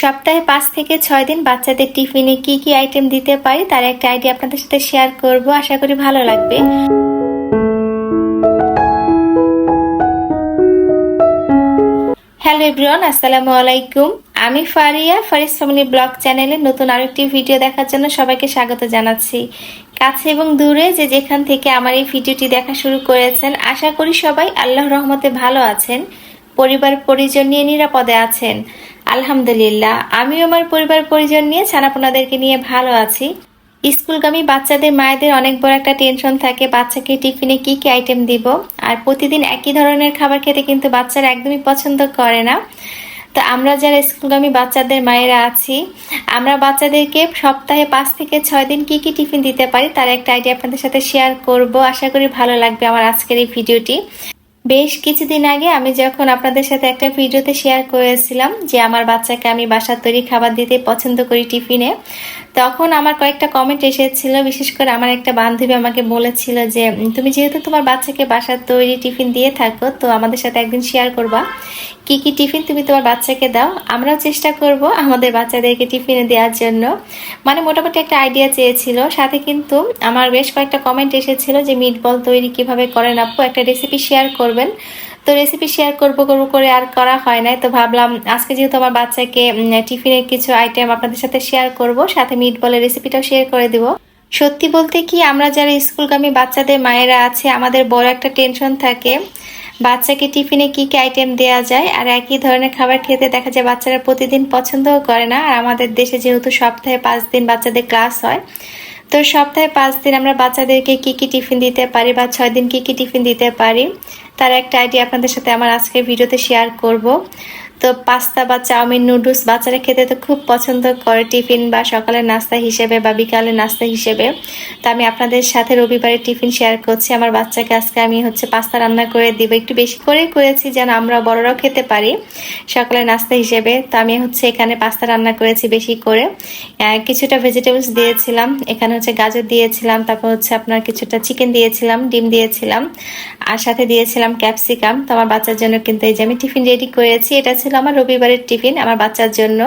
সপ্তাহে পাঁচ থেকে ছয় দিন বাচ্চাদের টিফিনে কি কি আইটেম দিতে পারি, তার একটা আইডিয়া আপনাদের সাথে শেয়ার করব। আশা করি ভালো লাগবে। হ্যালো এভরিওয়ান আসসালামু আলাইকুম। আমি ফারিয়া ফারিস ফ্যামিলি ব্লগ চ্যানেলে নতুন আরেকটি ভিডিও দেখার জন্য সবাইকে স্বাগত জানাচ্ছি। কাছে এবং দূরে যে যেখান থেকে আমার এই ভিডিওটি দেখা শুরু করেছেন, আশা করি সবাই আল্লাহ রহমতে ভালো আছেন পরিবার পরিজন নিয়ে নিরাপদে আছেন। আলহামদুলিল্লাহ আমিও আমার পরিবার পরিজন নিয়ে ছানাপোনাদেরকে নিয়ে ভালো আছি। স্কুলগামী বাচ্চাদের, মায়েদের অনেক বড় একটা টেনশন থাকে, বাচ্চাকে টিফিনে কি কি আইটেম দিব। আর প্রতিদিন একই ধরনের খাবার খেতে কিন্তু বাচ্চারা একদমই পছন্দ করে না। তো আমরা যারা স্কুলগামী বাচ্চাদের মায়েরা আছি, আমরা বাচ্চাদেরকে সপ্তাহে পাঁচ থেকে ছয় দিন কি কি টিফিন দিতে পারি, তার একটা আইডিয়া আপনাদের সাথে শেয়ার করব। আশা করি ভালো লাগবে আমার আজকের এই ভিডিওটি। বেশ কিছুদিন আগে আমি যখন আপনাদের সাথে একটা ভিডিওতে শেয়ার করেছিলাম যে আমার বাচ্চাকে আমি বাসার তৈরি খাবার দিতে পছন্দ করি টিফিনে, তখন আমার কয়েকটা কমেন্ট এসেছিল। বিশেষ করে আমার একটা বান্ধবী আমাকে বলেছিল যে তুমি যেহেতু তোমার বাচ্চাকে বাসার তৈরি টিফিন দিয়ে থাকো, তো আমাদের সাথে একদিন শেয়ার করবা। কি কি টিফিন তুমি তোমার বাচ্চাকে দাও, আমরাও চেষ্টা করব আমাদের বাচ্চাদেরকে টিফিনে দেওয়ার জন্য। মানে মোটামুটি একটা আইডিয়া চেয়েছিল, সাথে কিন্তু আমার বেশ কয়েকটা কমেন্ট এসেছিল যে মিট বল তৈরি কীভাবে করেন আপু, একটা রেসিপি শেয়ার করবেন। তো রেসিপি শেয়ার করব করব করে আর করা হয় নাই, তো ভাবলাম আজকে যেহেতু আমার বাচ্চাকে টিফিনের কিছু আইটেম আপনাদের সাথে শেয়ার করব, সাথে মিট বলের রেসিপিটাও শেয়ার করে দিব। সত্যি বলতে কি, আমরা যারা স্কুলগামী বাচ্চাদের মায়েরা আছে, আমাদের বড় একটা টেনশন থাকে। বাচ্চাকে টিফিনে কি কি আইটেম দেওয়া যায় আর একই ধরনের খাবার খেতে দেখা যায় বাচ্চারা প্রতিদিন পছন্দও করে না। আর আমাদের দেশে যেহেতু সপ্তাহে পাঁচ দিন বাচ্চাদের ক্লাস হয়, তো সপ্তাহে পাঁচ দিন আমরা বাচ্চাদেরকে কি কি টিফিন দিতে পারি বা ছয় দিন কি কি টিফিন দিতে পারি, তার একটা আইডিয়া আপনাদের সাথে আমার আজকের ভিডিওতে শেয়ার করব। তো পাস্তা বা চাউমিন নুডলস বাচ্চারা খেতে তো খুব পছন্দ করে টিফিন বা সকালের নাস্তা হিসেবে বা বিকালের নাস্তা হিসেবে। তো আমি আপনাদের সাথে রবিবারের টিফিন শেয়ার করছি। আমার বাচ্চাকে আজকে আমি হচ্ছে পাস্তা রান্না করে দিব। একটু বেশি করেই করেছি যেন আমরা বড়রাও খেতে পারি সকালের নাস্তা হিসেবে। তো আমি হচ্ছে এখানে পাস্তা রান্না করেছি বেশি করে। কিছুটা ভেজিটেবলস দিয়েছিলাম। এখানে হচ্ছে গাজর দিয়েছিলাম। তারপর হচ্ছে আপনার কিছুটা চিকেন দিয়েছিলাম, ডিম দিয়েছিলাম। আর সাথে দিয়েছিলাম ক্যাপসিকাম তো আমার বাচ্চার জন্য কিন্তু এই যে আমি টিফিন রেডি করেছি। এটা ছিল আমার রবিবারের টিফিন আমার বাচ্চার জন্য।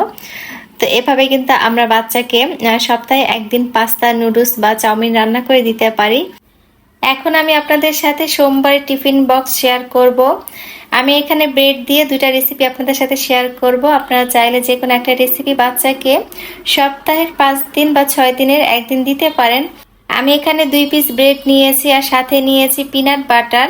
তো এভাবে কিন্তু আমরা বাচ্চাকে সপ্তাহে একদিন পাস্তা, নুডলস বা চাউমিন রান্না করে দিতে পারি। এখন আমি আপনাদের সাথে সোমবারের টিফিন বক্স শেয়ার করব। আমি এখানে ব্রেড দিয়ে দুইটা রেসিপি আপনাদের সাথে শেয়ার করব। আপনারা চাইলে যে কোনো একটা রেসিপি বাচ্চাকে সপ্তাহের পাঁচ দিন বা ছয় দিনের একদিন দিতে পারেন। আমি এখানে দুই পিস ব্রেড নিয়েছি আর সাথে নিয়েছি পিনাট বাটার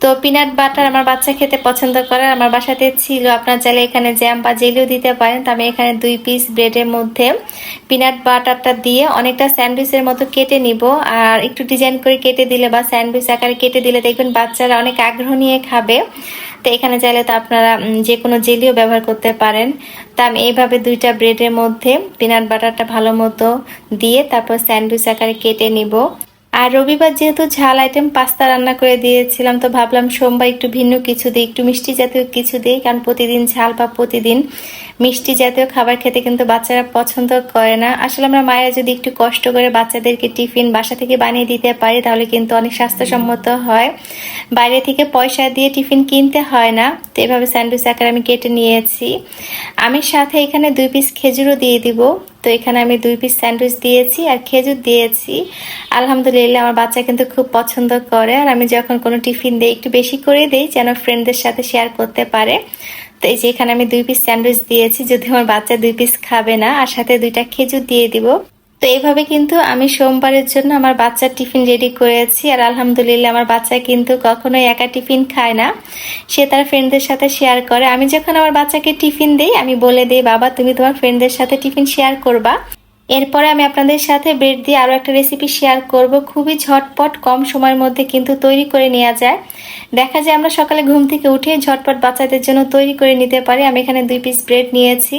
তো পিনাট বাটার আমার বাচ্চা খেতে পছন্দ করে, আমার বাসাতে ছিল। আপনার চাইলে এখানে জ্যাম বা জেলিও দিতে পারেন, তো আমি এখানে দুই পিস ব্রেডের মধ্যে পিনাট বাটারটা দিয়ে অনেকটা স্যান্ডউইচের মতো কেটে নিব। আর একটু ডিজাইন করে কেটে দিলে বা স্যান্ডউইচ আকারে কেটে দিলে দেখবেন বাচ্চারা অনেক আগ্রহ নিয়ে খাবে। তো এখানে চাইলে তো আপনারা যে কোনো জেলিও ব্যবহার করতে পারেন। তা আমি এইভাবে দুইটা ব্রেডের মধ্যে পিনাট বাটারটা ভালো মতো দিয়ে তারপর স্যান্ডউইচ আকারে কেটে নিব। আর রবিবার যেহেতু ঝাল আইটেম পাস্তা রান্না করে দিয়েছিলাম, তো ভাবলাম সোমবার একটু ভিন্ন কিছু দিই, একটু মিষ্টি জাতীয় কিছু দিই, কারণ প্রতিদিন ঝাল বা প্রতিদিন মিষ্টি জাতীয় খাবার খেতে কিন্তু বাচ্চারা পছন্দ করে না। আসলে আমরা মায়েরা যদি একটু কষ্ট করে বাচ্চাদেরকে টিফিন বাসা থেকে বানিয়ে দিতে পারি, তাহলে কিন্তু অনেক স্বাস্থ্যসম্মত হয়। বাইরে থেকে পয়সা দিয়ে টিফিন কিনতে হয় না, তো এভাবে স্যান্ডউইচ আকারে আমি কেটে নিয়েছি। আমি সাথে এখানে দুই পিস খেজুরও দিয়ে দিব। তো এখানে আমি দুই পিস স্যান্ডউইচ দিয়েছি আর খেজুর দিয়েছি। আলহামদুলিল্লাহ আমার বাচ্চা কিন্তু খুব পছন্দ করে আর আমি যখন কোনো টিফিন দিই একটু বেশি করে দিই যেন ফ্রেন্ডদের সাথে শেয়ার করতে পারে। তো এই যে এখানে আমি দুই পিস স্যান্ডউইচ দিয়েছি, যদি আমার বাচ্চা দুই পিস খাবে না, আর সাথে দুইটা খেজুর দিয়ে দিব। তো এইভাবে কিন্তু আমি সোমবারের জন্য আমার বাচ্চার টিফিন রেডি করেছি। আর আলহামদুলিল্লাহ আমার বাচ্চা কিন্তু কখনোই একা টিফিন খায় না। সে তার ফ্রেন্ডদের সাথে শেয়ার করে। আমি যখন আমার বাচ্চাকে টিফিন দিই, আমি বলে দিই, বাবা, তুমি তোমার ফ্রেন্ডদের সাথে টিফিন শেয়ার করবা। এরপরে আমি আপনাদের সাথে ব্রেড দিয়ে আরও একটা রেসিপি শেয়ার করব। খুবই ঝটপট, কম সময়ের মধ্যে কিন্তু তৈরি করে নেওয়া যায়। দেখা যায় আমরা সকালে ঘুম থেকে উঠে ঝটপট বাচ্চাদের জন্য তৈরি করে নিতে পারি। আমি এখানে দুই পিস ব্রেড নিয়েছি।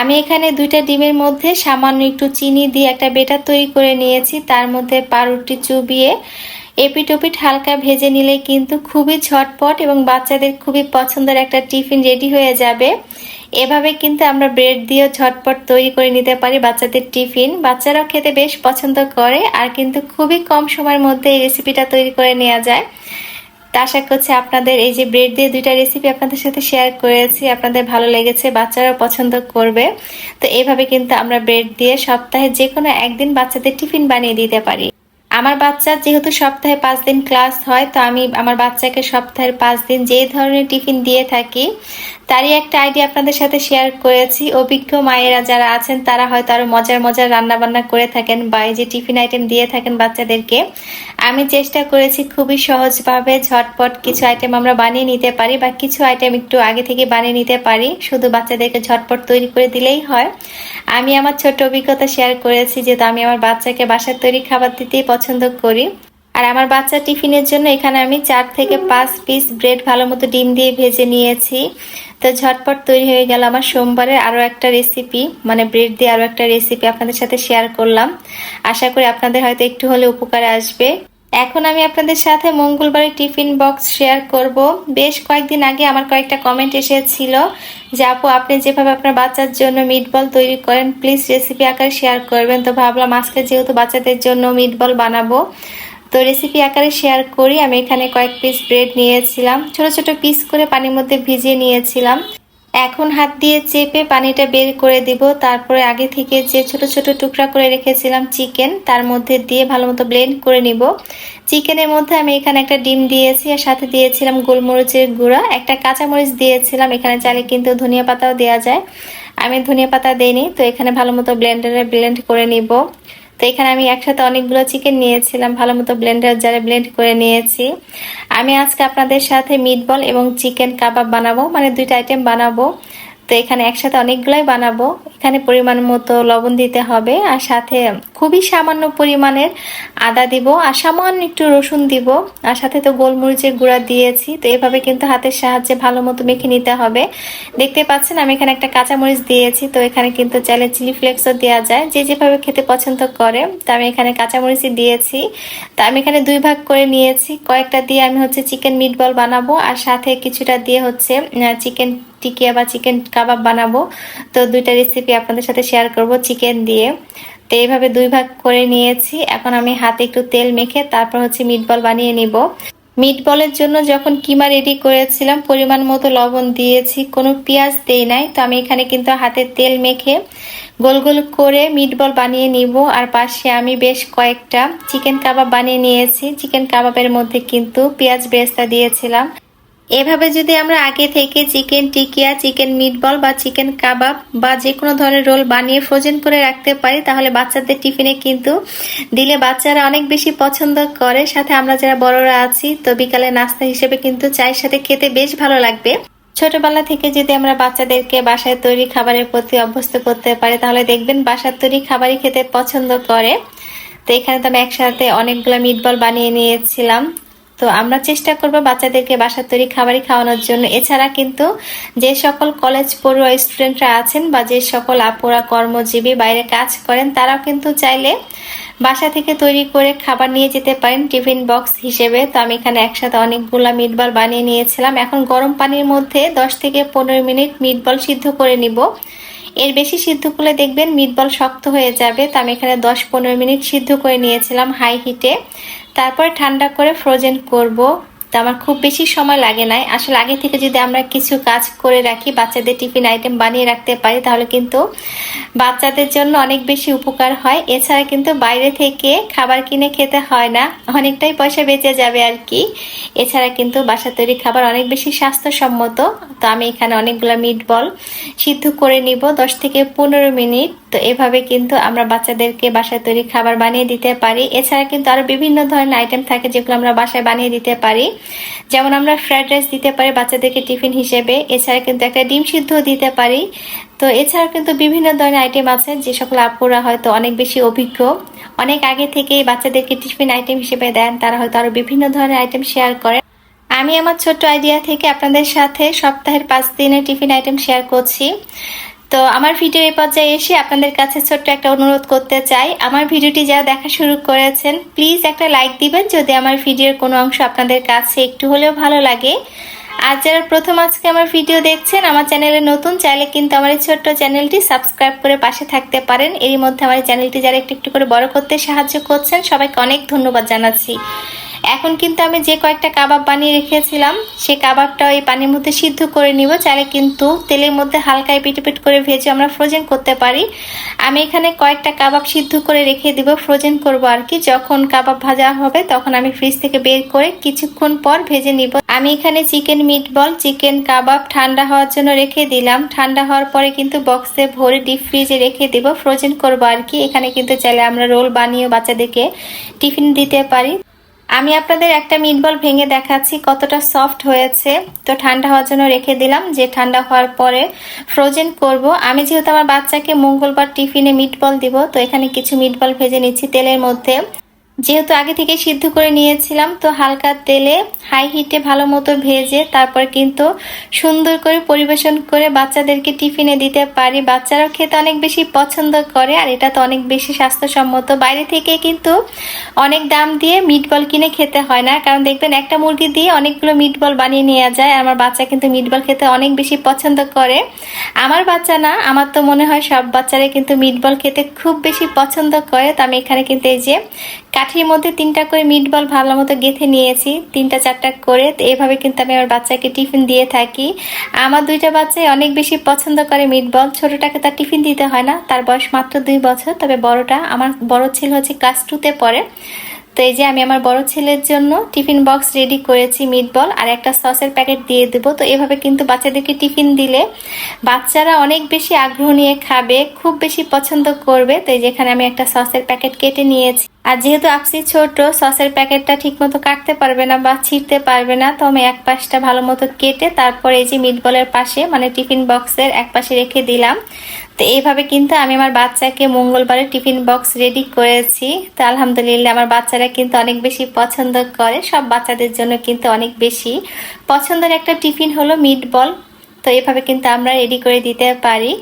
আমি এখানে দুইটা ডিমের মধ্যে সামান্য একটু চিনি দিয়ে একটা বেটার তৈরি করে নিয়েছি। তার মধ্যে পাউরুটি চুবিয়ে এপিটোপিট হালকা ভেজে নিলে কিন্তু খুবই ঝটপট এবং বাচ্চাদের খুবই পছন্দের একটা টিফিন রেডি হয়ে যাবে। এভাবে কিন্তু আমরা ব্রেড দিয়েও ঝটপট তৈরি করে নিতে পারি বাচ্চাদের টিফিন। বাচ্চারাও খেতে বেশ পছন্দ করে আর কিন্তু খুবই কম সময়ের মধ্যে এই রেসিপিটা তৈরি করে নেওয়া যায়। তা আশা করছি আপনাদের এই যে ব্রেড দিয়ে দুইটা রেসিপি আপনাদের সাথে শেয়ার করেছি, আপনাদের ভালো লেগেছে, বাচ্চারাও পছন্দ করবে। তো এইভাবে কিন্তু আমরা ব্রেড দিয়ে সপ্তাহে যে কোনো একদিন বাচ্চাদের টিফিন বানিয়ে দিতে পারি। আমার বাচ্চার যেহেতু সপ্তাহে পাঁচ দিন ক্লাস হয়, তো আমি, আমার বাচ্চাকে সপ্তাহের পাঁচ দিন যে ধরনের টিফিন দিয়ে থাকি তারই একটা আইডিয়া আপনাদের সাথে শেয়ার করেছি। অভিজ্ঞ মায়েরা যারা আছেন, তারা হয়তো আরও মজার মজার রান্না বান্না করে থাকেন বা এই যে টিফিন আইটেম দিয়ে থাকেন বাচ্চাদেরকে। আমি চেষ্টা করেছি খুবই সহজভাবে ঝটপট কিছু আইটেম আমরা বানিয়ে নিতে পারি বা কিছু আইটেম একটু আগে থেকে বানিয়ে নিতে পারি। শুধু বাচ্চাদেরকে ঝটপট তৈরি করে দিলেই হয়। আমি আমার ছোট অভিজ্ঞতা শেয়ার করেছি যেহেতু আমি আমার বাচ্চাকে বাসার তৈরি খাবার দিতেই পছন্দ করি। আর আমার বাচ্চা টিফিনের জন্য এখানে আমি চার থেকে পাঁচ পিস ব্রেড ভালো মতো ডিম দিয়ে ভেজে নিয়েছি। তো ঝটপট তৈরি হয়ে গেল আমার সোমবারের আরও একটা রেসিপি মানে ব্রেড দিয়ে আরও একটা রেসিপি আপনাদের সাথে শেয়ার করলাম। আশা করি আপনাদের হয়তো একটু হলে উপকারে আসবে। এখন আমি আপনাদের সাথে মঙ্গলবারের টিফিন বক্স শেয়ার করব। বেশ কয়েকদিন আগে আমার কয়েকটা কমেন্ট এসেছিল যে, আপু, আপনি যেভাবে আপনার বাচ্চার জন্য মিটবল তৈরি করেন প্লিজ রেসিপি আকারে শেয়ার করবেন। তো ভাবলাম আজকে যেহেতু বাচ্চাদের জন্য মিটবল বানাবো তো রেসিপি আকারে শেয়ার করি। আমি এখানে কয়েক পিস ব্রেড নিয়েছিলাম। ছোট ছোট পিস করে পানির মধ্যে ভিজিয়ে নিয়েছিলাম। এখন হাত দিয়ে চেপে পানিটা বের করে দিব। তারপরে আগে থেকে যে ছোট ছোট টুকরা করে রেখেছিলাম চিকেন তার মধ্যে দিয়ে ভালো মতো ব্লেন্ড করে নিব। চিকেনের মধ্যে আমি এখানে একটা ডিম দিয়েছি আর সাথে দিয়েছিলাম গোলমরিচের গুঁড়া। একটা কাঁচামরিচ দিয়েছিলাম। এখানে চালে কিন্তু ধনিয়া পাতাও দেওয়া যায়। আমি ধনিয়া পাতা দিইনি, তো এখানে ভালো মতো ব্লেন্ডারে ব্লেন্ড করে নিব। তো এখানে আমি একসাথে অনেকগুলো চিকেন নিয়েছিলাম, ভালো মতো ব্লেন্ডার জারে ব্লেন্ড করে নিয়েছি। আমি আজকে আপনাদের সাথে মিটবল এবং চিকেন কাবাব বানাবো মানে দুইটা আইটেম বানাবো। তো এখানে একসাথে অনেকগুলোই বানাবো। এখানে পরিমাণ মতো লবণ দিতে হবে আর সাথে খুবই সামান্য পরিমাণের আদা দিব আর সামান্য একটু রসুন দিব। আর সাথে তো গোলমরিচের গুঁড়া দিয়েছি, তো এভাবে কিন্তু হাতের সাহায্যে ভালো মতো মেখে নিতে হবে। দেখতে পাচ্ছেন আমি এখানে একটা কাঁচামরিচ দিয়েছি, তো এখানে কিন্তু চাইলে চিলি ফ্লেক্সও দেওয়া যায়। যে যেভাবে খেতে পছন্দ করে, তো আমি এখানে কাঁচামরিচই দিয়েছি। তো আমি এখানে দুই ভাগ করে নিয়েছি। কয়েকটা দিয়ে আমি হচ্ছে চিকেন মিট বল বানাবো আর সাথে কিছুটা দিয়ে হচ্ছে চিকেন টিকিয়া বা চিকেন কাবাব বানাবো। তো দুইটা রেসিপি আপনাদের সাথে শেয়ার করব চিকেন দিয়ে। তো এইভাবে দুই ভাগ করে নিয়েছি। এখন আমি হাতে একটু তেল মেখে তারপর হচ্ছে মিট বল বানিয়ে নিব। মিট বলের জন্য যখন কিমা রেডি করেছিলাম, পরিমাণ মতো লবণ দিয়েছি, কোনো পেঁয়াজ দেই নাই। তো আমি এখানে কিন্তু হাতে তেল মেখে গোল গোল করে মিট বল বানিয়ে নিব। আর পাশে আমি বেশ কয়েকটা চিকেন কাবাব বানিয়ে নিয়েছি। চিকেন কাবাবের মধ্যে কিন্তু পেঁয়াজ বেরেস্তা দিয়েছিলাম। এভাবে যদি আমরা আগে থেকে চিকেন টিকিয়া, চিকেন মিটবল বা চিকেন কাবাব বা যে কোনো ধরনের রোল বানিয়ে ফ্রোজেন করে রাখতে পারি, তাহলে বাচ্চাদের টিফিনে কিন্তু দিলে বাচ্চারা অনেক বেশি পছন্দ করে। সাথে আমরা যারা বড়রা আছি, তো বিকালে নাস্তা হিসেবে কিন্তু চায়ের সাথে খেতে বেশ ভালো লাগবে। ছোটবেলা থেকে যদি আমরা বাচ্চাদেরকে বাসায় তৈরি খাবারের প্রতি অভ্যস্ত করতে পারি, তাহলে দেখবেন বাসার তৈরি খাবারই খেতে পছন্দ করে। তো এখানে তো আমি একসাথে অনেকগুলো মিটবল বানিয়ে নিয়েছিলাম। তো আমরা চেষ্টা করব বাচ্চাদেরকে বাসার তৈরি খাবারই খাওয়ানোর জন্য। এছাড়া কিন্তু যে সকল কলেজ পড়ুয়া স্টুডেন্টরা আছেন বা যে সকল আপুরা কর্মজীবী বাইরে কাজ করেন, তারাও কিন্তু চাইলে বাসা থেকে তৈরি করে খাবার নিয়ে যেতে পারেন টিফিন বক্স হিসেবে। তো আমি এখানে একসাথে অনেকগুলো মিটবল বানিয়ে নিয়েছিলাম। এখন গরম পানির মধ্যে দশ থেকে পনেরো মিনিট মিটবল সিদ্ধ করে নিব। এর বেশি সিদ্ধ করলে দেখবেন মিটবল শক্ত হয়ে যাবে। তো আমি এখানে দশ পনেরো মিনিট সিদ্ধ করে নিয়েছিলাম হাই হিটে তারপরে ঠান্ডা করে ফ্রোজেন করব। তো আমার খুব বেশি সময় লাগে নাই। আসলে আগে থেকে যদি আমরা কিছু কাজ করে রাখি, বাচ্চাদের টিফিন আইটেম বানিয়ে রাখতে পারি, তাহলে কিন্তু বাচ্চাদের জন্য অনেক বেশি উপকার হয়। এছাড়া কিন্তু বাইরে থেকে খাবার কিনে খেতে হয় না, অনেকটাই পয়সা বেঁচে যাবে আর কি। এছাড়া কিন্তু বাসা তৈরি খাবার অনেক বেশি স্বাস্থ্যসম্মত। তো আমি এখানে অনেকগুলো মিট বল সিদ্ধ করে নিব, দশ থেকে পনেরো মিনিট। তো এভাবে কিন্তু আমরা বাচ্চাদেরকে বাসায় তৈরি খাবার বানিয়ে দিতে পারি। এছাড়া কিন্তু আরও বিভিন্ন ধরনের আইটেম থাকে যেগুলো আমরা বাসায় বানিয়ে দিতে পারি। যেমন আমরা ফ্রাইড রাইস দিতে পারি বাচ্চাদেরকে টিফিন হিসেবে, এছাড়া কিন্তু একটা ডিম সিদ্ধ দিতে পারি। তো এছাড়া কিন্তু বিভিন্ন ধরনের আইটেম আছে, যে সকল আপুরা হয়তো অনেক বেশি অভিজ্ঞ। অনেক আগে থেকেই বাচ্চাদেরকে টিফিন আইটেম হিসেবে দেন, তারা হয়তো আরও বিভিন্ন ধরনের আইটেম শেয়ার করে। আমি আমার ছোট্ট আইডিয়া থেকে আপনাদের সাথে সপ্তাহের পাঁচ দিনের টিফিন আইটেম শেয়ার করছি। তো আমার ভিডিও এই পর্যায়ে এসে আপনাদের কাছে ছোট্ট একটা অনুরোধ করতে চাই। আমার ভিডিওটি যারা দেখা শুরু করেছেন প্লিজ একটা লাইক দিবেন। যদি আমার ভিডিওর কোনো অংশ আপনাদের কাছে একটু হলেও ভালো লাগে আর যারা প্রথম আজকে আমার ভিডিও দেখছেন, আমার চ্যানেলে নতুন, চাইলে কিন্তু আমার এই ছোট্ট চ্যানেলটি সাবস্ক্রাইব করে পাশে থাকতে পারেন। এরই মধ্যে আমার চ্যানেলটি যারা একটু একটু করে বড় করতে সাহায্য করছেন, সবাইকে অনেক ধন্যবাদ জানাচ্ছি। এখন কিন্তু আমি যে কয়েকটা কাবাব বানিয়ে রেখেছিলাম, সেই কাবাবটা ওই পানির মধ্যে সিদ্ধ করে নিব। চাইলে কিন্তু তেলের মধ্যে হালকায় পিট করে ভেজে আমরা ফ্রোজেন করতে পারি। আমি এখানে কয়েকটা কাবাব সিদ্ধ করে রেখে দিব ফ্রোজেন করব আর কি। যখন কাবাব ভাজা হবে, তখন আমি ফ্রিজ থেকে বের করে কিছুক্ষণ পর ভেজে নিব। আমি এখানে চিকেন মিট বল চিকেন কাবাব ঠান্ডা হওয়ার জন্য রেখে দিলাম। ঠান্ডা হওয়ার পরে কিন্তু বক্সে ভরে ডিপ ফ্রিজে রেখে দিব। ফ্রোজেন করব আর কি। এখানে কিন্তু চাইলে আমরা রোল বানিয়ে বাচ্চাদেরকে টিফিন দিতে পারি। আমি আপনাদের একটা মিটবল ভেঙে দেখাচ্ছি, কতটা সফট হয়েছে। তো ঠান্ডা হওয়ার জন্য রেখে দিলাম। যে ঠান্ডা হওয়ার পরে ফ্রোজেন করব। আমি যেহেতু আমার বাচ্চাকে মঙ্গলবার টিফিনে মিটবল দিব, তো এখানে কিছু মিটবল ভেজে নিচ্ছি তেলের মধ্যে। যেহেতু আগে থেকে সিদ্ধ করে নিয়েছিলাম, তো হালকা তেলে হাই হিটে ভালো মতো ভেজে তারপর কিন্তু সুন্দর করে পরিবেশন করে বাচ্চাদেরকে টিফিনে দিতে পারি। বাচ্চারাও খেতে অনেক বেশি পছন্দ করে আর এটা তো অনেক বেশি স্বাস্থ্যসম্মত। বাইরে থেকে কিন্তু অনেক দাম দিয়ে মিট বল কিনে খেতে হয় না। কারণ দেখবেন একটা মুরগি দিয়ে অনেকগুলো মিট বল বানিয়ে নেওয়া যায় আমার বাচ্চা কিন্তু মিট বল খেতে অনেক বেশি পছন্দ করে। আমার বাচ্চা না, আমার তো মনে হয় সব বাচ্চারাই কিন্তু মিট বল খেতে খুব বেশি পছন্দ করে। তো আমি এখানে কিন্তু এই যে কাঠির মধ্যে তিনটা করে মিট বল ভালো মতো গেঁথে নিয়েছি, তিনটা চারটা করে। এভাবে কিন্তু আমি আমার বাচ্চাকে টিফিন দিয়ে থাকি। আমার দুইটা বাচ্চাই অনেক বেশি পছন্দ করে মিট বল ছোটোটাকে তার টিফিন দিতে হয় না, তার বয়স মাত্র দুই বছর। তবে বড়টা আমার বড় ছেলে হচ্ছে ক্লাস টুতে পড়ে। তো এই যে আমি আমার বড় ছেলের জন্য টিফিন বক্স রেডি করেছি মিট বল আর একটা সসের প্যাকেট দিয়ে দেবো। তো এভাবে কিন্তু বাচ্চাদেরকে টিফিন দিলে বাচ্চারা অনেক বেশি আগ্রহ নিয়ে খাবে, খুব বেশি পছন্দ করবে। তো এই যেখানে আমি একটা সসের প্যাকেট কেটে নিয়েছি। আর যেহেতু আপসি ছোট, সসের প্যাকেটটা ঠিক মতো কাটতে পারবে না বা ছিঁড়তে পারবে না, তো আমি এক পাশটা ভালো মতো কেটে তারপরে এই যে মিটবলের পাশে মানে টিফিন বক্সের এক পাশে রেখে দিলাম। তো এইভাবে কিন্তু আমি আমার বাচ্চাকে মঙ্গলবারে টিফিন বক্স রেডি করেছি। তো আলহামদুলিল্লাহ আমার বাচ্চারা কিন্তু অনেক বেশি পছন্দ করে, সব বাচ্চাদের জন্য কিন্তু অনেক বেশি। পছন্দের একটা টিফিন হলো মিট বল তো এভাবে কিন্তু আমরা রেডি করে দিতে পারি।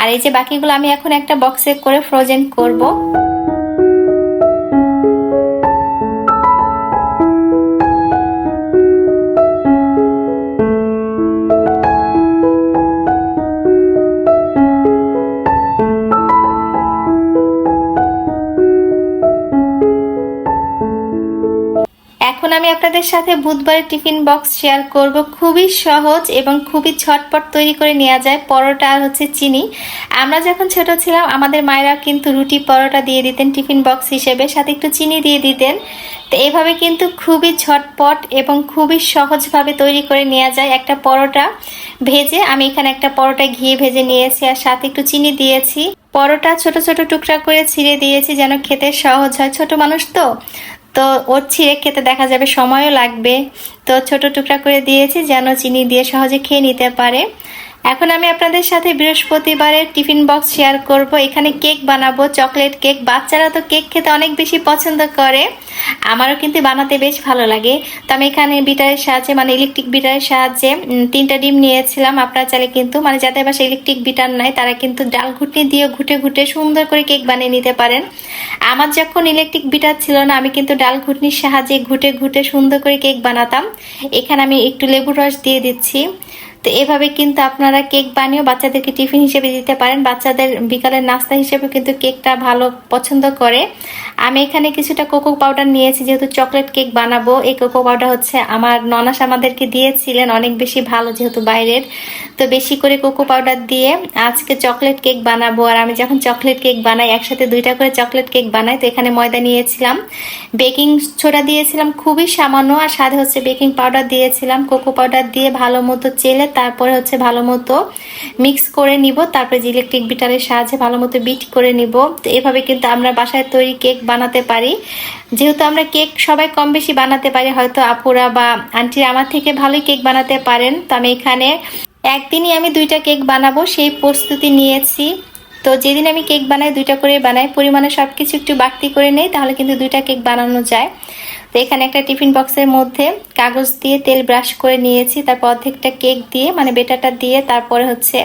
আর এই যে বাকিগুলো আমি এখন একটা বক্সে করে ফ্রোজেন করব। আমি আপনাদের সাথে বুধবারের টিফিন বক্স শেয়ার করব। খুবই সহজ এবং খুবই ঝটপট তৈরি করে নেওয়া যায়। পরোটা আর হচ্ছে চিনি। আমরা যখন ছোট ছিলাম, আমাদের মায়েরা কিন্তু রুটি পরোটা দিয়ে দিতেন টিফিন বক্স হিসেবে। সাথে একটু চিনি দিয়ে দিতেন। তো এভাবে কিন্তু খুবই ঝটপট এবং খুবই সহজভাবে তৈরি করে নেওয়া যায় একটা পরোটা ভেজে। আমি এখানে একটা পরোটা ঘিয়ে ভেজে নিয়েছি আর সাথে একটু চিনি দিয়েছি। পরোটা ছোট ছোট টুকরা করে ছিঁড়ে দিয়েছি যেন খেতে সহজ হয়। ছোট মানুষ তো। তো ওর ছিঁড়ে খেতে দেখা যাবে, সময়ও লাগবে। তো ছোট টুকরা করে দিয়েছি, যেন চিনি দিয়ে সহজে খেয়ে নিতে পারে। এখন আমি আপনাদের সাথে বৃহস্পতিবারের টিফিন বক্স শেয়ার করব। এখানে কেক বানাবো, চকলেট কেক। বাচ্চারা তো কেক খেতে অনেক বেশি পছন্দ করে। আমারও কিন্তু বানাতে বেশ ভালো লাগে। তো আমি এখানে বিটারের সাহায্যে মানে ইলেকট্রিক বিটারের সাহায্যে তিনটা ডিম নিয়েছিলাম। আপনার চাইলে কিন্তু মানে যাদের বাসা ইলেকট্রিক বিটার নাই, তারা কিন্তু ডাল ঘুটনি দিয়ে ঘুটে ঘুটে সুন্দর করে কেক বানিয়ে নিতে পারেন। আমার যখন ইলেকট্রিক বিটার ছিল না, আমি কিন্তু ডাল ঘুটনির সাহায্যে ঘুটে ঘুটে সুন্দর করে কেক বানাতাম। এখানে আমি একটু লেবুর রস দিয়ে দিচ্ছি। তো এভাবে কিন্তু আপনারা কেক বানিয়েও বাচ্চাদেরকে টিফিন হিসেবে দিতে পারেন। বাচ্চাদের বিকালের নাস্তা হিসেবে কিন্তু কেকটা ভালো পছন্দ করে। আমি এখানে কিছুটা কোকো পাউডার নিয়েছি, যেহেতু চকলেট কেক বানাবো। এই কোকো পাউডার হচ্ছে আমার, ননাস আমাদেরকে দিয়েছিলেন, অনেক বেশি ভালো যেহেতু বাইরের। তো বেশি করে কোকো পাউডার দিয়ে আজকে চকলেট কেক বানাবো। আর আমি যখন চকলেট কেক বানাই, একসাথে দুইটা করে চকলেট কেক বানাই, তো এখানে ময়দা নিয়েছিলাম। বেকিং ছোড়া দিয়েছিলাম, খুবই সামান্য। আর সাথে হচ্ছে বেকিং পাউডার দিয়েছিলাম। কোকো পাউডার দিয়ে ভালো মতো চেলে তারপরে হচ্ছে ভালো মতো মিক্স করে নিব। তারপরে যে ইলেকট্রিক বিটারের সাহায্যে ভালো মতো বিট করে নিব। তো এভাবে কিন্তু আমরা বাসায় তৈরি কেক বানাতে পারি। যেহেতু আমরা কেক সবাই কম বেশি বানাতে পারি, হয়তো আপুরা বা আন্টিরা আমার থেকে ভালোই কেক বানাতে পারেন। তো আমি এখানে একদিনই আমি দুইটা কেক বানাবো, সেই প্রস্তুতি নিয়েছি। তো যেদিন আমি কেক বানাই, দুইটা করে বানাই। পরিমাণে সব কিছু একটু বাড়তি করে নেই, তাহলে কিন্তু দুইটা কেক বানানো যায়। তো এখানে একটা টিফিন বক্সের মধ্যে কাগজ দিয়ে তেল ব্রাশ করে নিয়েছি, তারপর অর্ধেকটা কেক দিয়ে মানে বেটাটা দিয়ে, তারপরে হচ্ছে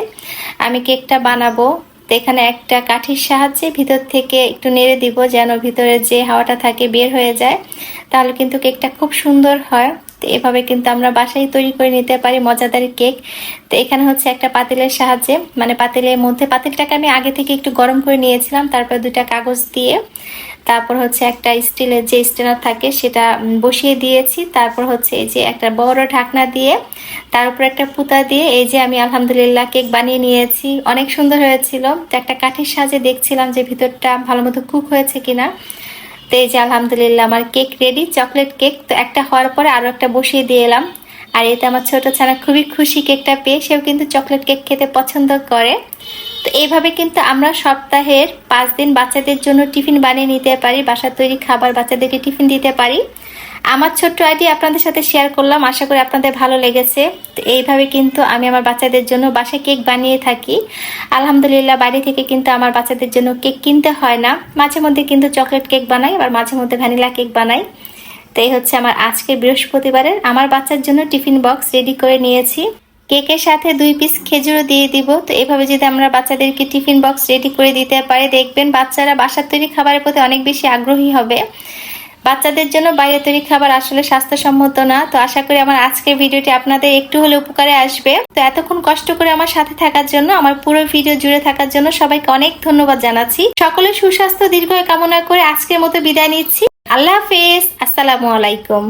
আমি কেকটা বানাবো। তো এখানে একটা কাঠির সাহায্যে ভিতর থেকে একটু নেড়ে দিব যেন ভিতরে যে হাওয়াটা থাকে বের হয়ে যায়। তাহলে কিন্তু কেকটা খুব সুন্দর হয়। তো এভাবে কিন্তু আমরা বাসায় তৈরি করে নিতে পারি মজাদার কেক। তো এখানে হচ্ছে একটা পাতিলের সাহায্যে মানে পাতিলের মধ্যে, পাতিলটাকে আমি আগে থেকে একটু গরম করে নিয়েছিলাম, তারপর দুটা কাগজ দিয়ে তারপর হচ্ছে একটা স্টিলের যে স্টেনার থাকে, সেটা বসিয়ে দিয়েছি। তারপর হচ্ছে এই যে একটা বড় ঢাকনা দিয়ে, তার উপর একটা পুতা দিয়ে, এই যে আমি আলহামদুলিল্লাহ কেক বানিয়ে নিয়েছি। অনেক সুন্দর হয়েছিল। তো একটা কাঠের সাজে দেখছিলাম যে ভিতরটা ভালো মতো কুক হয়েছে কিনা। তো এই যে আলহামদুলিল্লাহ আমার কেক রেডি চকলেট কেক তো একটা হওয়ার পরে আরও একটা বসিয়ে দিয়ে এলাম। আর এতে আমার ছোট ছানা খুবই খুশি কেকটা পেয়ে। সেও কিন্তু চকলেট কেক খেতে পছন্দ করে। তো এইভাবে কিন্তু আমরা সপ্তাহের পাঁচ দিন বাচ্চাদের জন্য টিফিন বানিয়ে নিতে পারি, বাসার তৈরি খাবার বাচ্চাদেরকে টিফিন দিতে পারি। আমার ছোট্ট আইডি আপনাদের সাথে শেয়ার করলাম, আশা করি আপনাদের ভালো লেগেছে। তো এইভাবে কিন্তু আমি আমার বাচ্চাদের জন্য বাসায় কেক বানিয়ে থাকি। আলহামদুলিল্লাহ, বাইরে থেকে কিন্তু আমার বাচ্চাদের জন্য কেক কিনতে হয় না। মাঝে মধ্যে কিন্তু চকলেট কেক বানাই, আবার মাঝে মধ্যে ভ্যানিলা কেক বানাই। তো এই হচ্ছে আমার আজকের বৃহস্পতিবারের। আমার বাচ্চার জন্য টিফিন বক্স রেডি করে নিয়েছি। কেকের সাথে দুই পিস খেজুরও দিয়ে দিব। তো এভাবে যদি আমরা বাচ্চাদেরকে টিফিন বক্স রেডি করে দিতে পারি, দেখবেন বাচ্চারা বাসার তৈরি খাবারের প্রতি অনেক বেশি আগ্রহী হবে। বাচ্চাদের জন্য বাইরে তৈরি খাবার আসলে স্বাস্থ্যসম্মত না। তো আশা করি আমার আজকের ভিডিওটি আপনাদের একটু হলে উপকারে আসবে। তো এতক্ষণ কষ্ট করে আমার সাথে থাকার জন্য, আমার পুরো ভিডিও জুড়ে থাকার জন্য সবাইকে অনেক ধন্যবাদ জানাচ্ছি। সকলে সুস্বাস্থ্য দীর্ঘ কামনা করে আজকের মতো বিদায় নিচ্ছি। আল্লাহ হাফেজ। আসসালামু আলাইকুম।